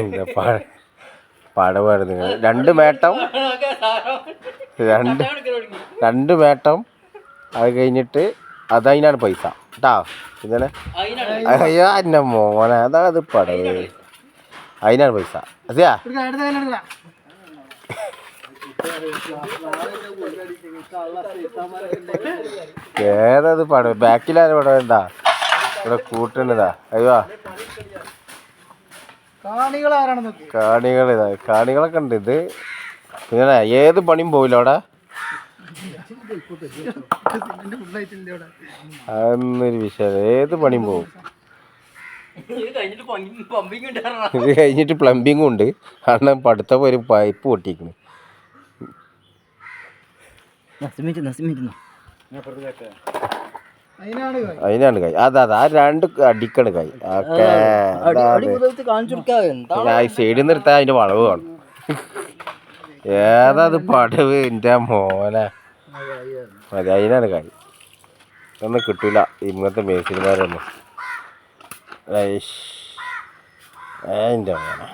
എന്താ പാട പാടപാട് നിങ്ങൾ. രണ്ട് മേട്ടം. രണ്ട് രണ്ട് മേട്ടം അത് കഴിഞ്ഞിട്ട് അതതിനാണ് പൈസ. കേട്ടാ ഇതന്നെ. അയ്യോ എന്നെ മോനെ അതാ അത് പടവ് അതിനാണ് പൈസ. അതെയാ? ഏതത് പടവ് ബാക്കിലാണ് പടവ് എന്താ? ഇവിടെ കൂട്ടുന്നതാ. അയ്യോ. കാണികൾ ആരാണെന്ന് കാണികൾ ഇതാ. കാണികളൊക്കെ ഉണ്ട് ഇത്. പിന്നെ ഏത് പണിയും പോവില്ല അവിടെ? അതൊന്നൊരു വിഷയം ഏത് പണിയും പോവും? ഇത് കഴിഞ്ഞിട്ട് പ്ലംബിങ്ങും ഉണ്ട്. കാരണം പടുത്ത ഒരു പൈപ്പ് പൊട്ടിക്കണ്. നസിമിറ്റ് നസിമിറ്റ് അതിനാണ് കായ്. അതാ അതാ ആ രണ്ട് അടിക്കണ് കൈ ഓക്കെ സൈഡിൽ നിർത്താൻ അതിന്റെ വളവ് കാണും. ഏതാ അത് പടവ്? എന്റെ മോനെ. മതി അതിനാണ് കൈ ഒന്നും കിട്ടൂല. ഇന്നത്തെ മേസിന്മാരൊന്നും എന്റെ മോനെ.